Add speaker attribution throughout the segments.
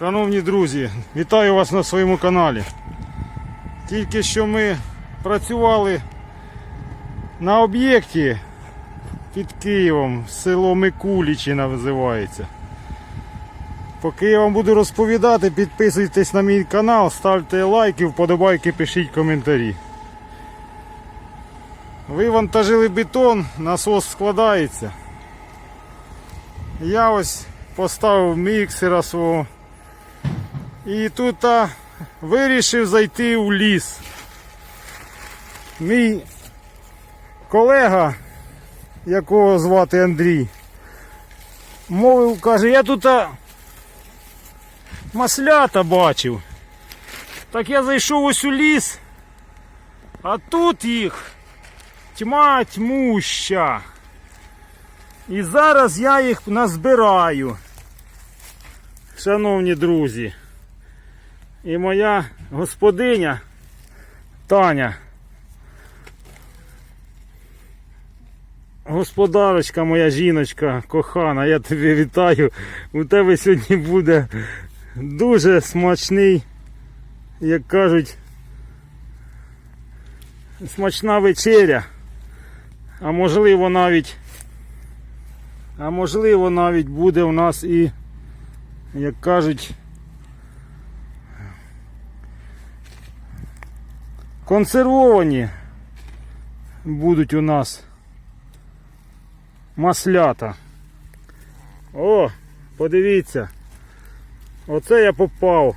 Speaker 1: Шановні друзі, вітаю вас на своєму каналі. Тільки що ми працювали на об'єкті під Києвом, село Микулічі називається. Поки я вам буду розповідати, підписуйтесь на мій канал, ставте лайки, вподобайки, пишіть коментарі. Вивантажили бетон, насос складається. Я ось поставив міксера свого. І тут а, вирішив зайти у ліс. Мій колега, якого звати Андрій, мовив, каже, я тут а, маслята бачив. Так я зайшов ось у ліс, а тут їх тьма тьмуща. І зараз я їх назбираю. Шановні друзі. І моя господиня Таня. Господарочка моя жіночка кохана, я тебе вітаю. У тебе сьогодні буде дуже смачний, як кажуть, смачна вечеря. А можливо навіть а можливо навіть буде у нас і, як кажуть, консервовані будуть у нас маслята. О, подивіться. Оце я попав.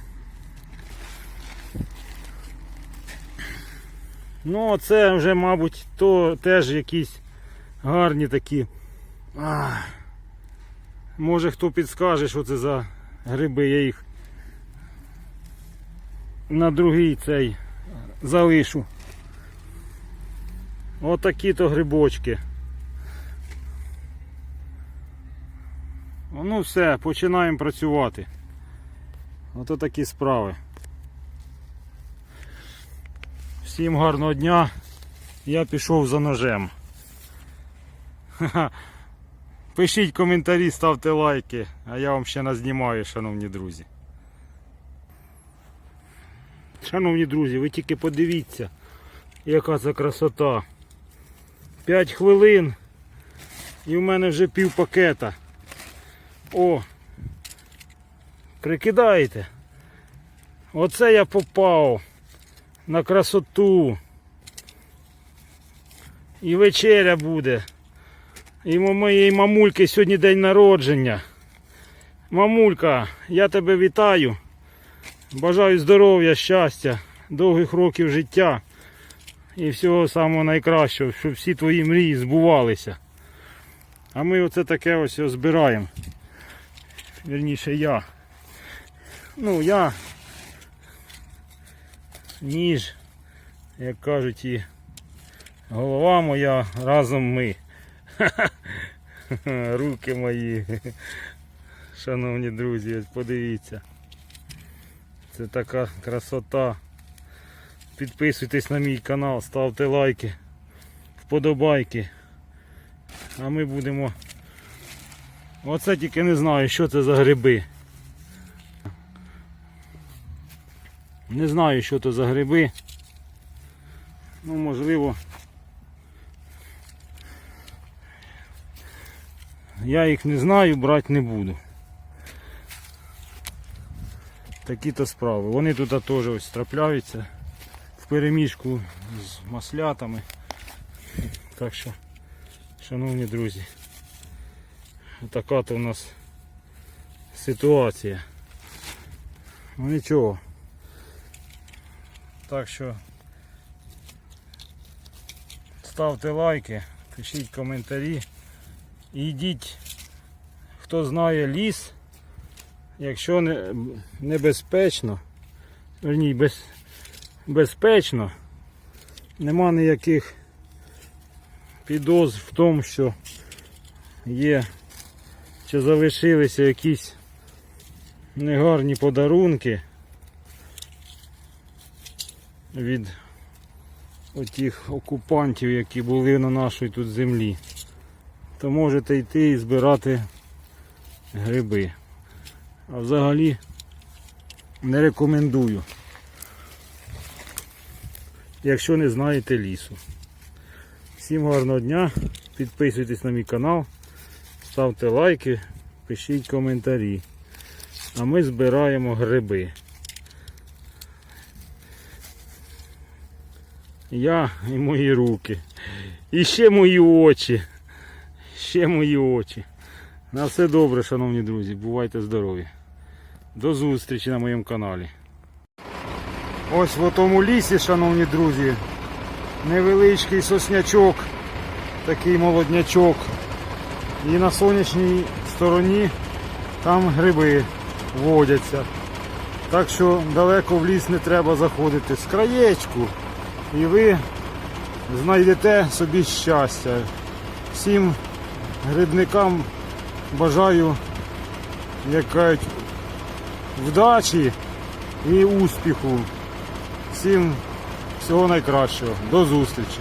Speaker 1: Ну, це вже, мабуть, то теж якісь гарні такі. Ах. Може хто підскаже, що це за гриби, я їх на другий цей залишу. Отакі то грибочки. Ну все, починаємо працювати. Ото такі справи. Всім гарного дня. Я пішов за ножем. Пишіть коментарі, ставте лайки, а я вам ще назнімаю, шановні друзі. Шановні друзі, ви тільки подивіться, яка це красота. 5 хвилин і в мене вже пів пакета. О! Прикидаєте? Оце я попав на красоту. І вечеря буде. І моєї мамульки сьогодні день народження. Мамулька, я тебе вітаю. Бажаю здоров'я, щастя, довгих років життя і всього самого найкращого, щоб всі твої мрії збувалися. А ми оце таке ось збираємо. Вірніше я. Ну я ніж, як кажуть, і голова моя разом ми. Руки мої. Шановні друзі, подивіться. Це така красота. Підписуйтесь на мій канал, ставте лайки, вподобайки. А ми будемо. Оце тільки не знаю, що це за гриби. Не знаю, що це за гриби. Ну, можливо. Я їх не знаю, брати не буду. Такі то справи. Вони тут теж ось трапляються в переміжку з маслятами. Так що, шановні друзі, така то у нас ситуація. Ну нічого. Так що ставте лайки, пишіть коментарі. Йдіть, хто знає ліс, якщо не, небезпечно, верні, без, безпечно, нема ніяких підозр в тому, що є чи залишилися якісь негарні подарунки від отих окупантів, які були на нашій тут землі то можете йти і збирати гриби. А взагалі Не рекомендую. Якщо не знаєте лісу. Всім гарного дня. Підписуйтесь на мій канал, ставте лайки, пишіть коментарі. А ми збираємо гриби. Я і мої руки. І ще мої очі. Ще мої очі. На все добре, шановні друзі. Бувайте здорові. До зустрічі на моєму каналі. Ось в тому лісі, шановні друзі, невеличкий соснячок, такий молоднячок. І на сонячній стороні там гриби водяться. Так що далеко в ліс не треба заходити з краєчку. І ви знайдете собі щастя. Всім грибникам бажаю, як кажуть, вдачі і успіху. Всім всього найкращого. До зустрічі!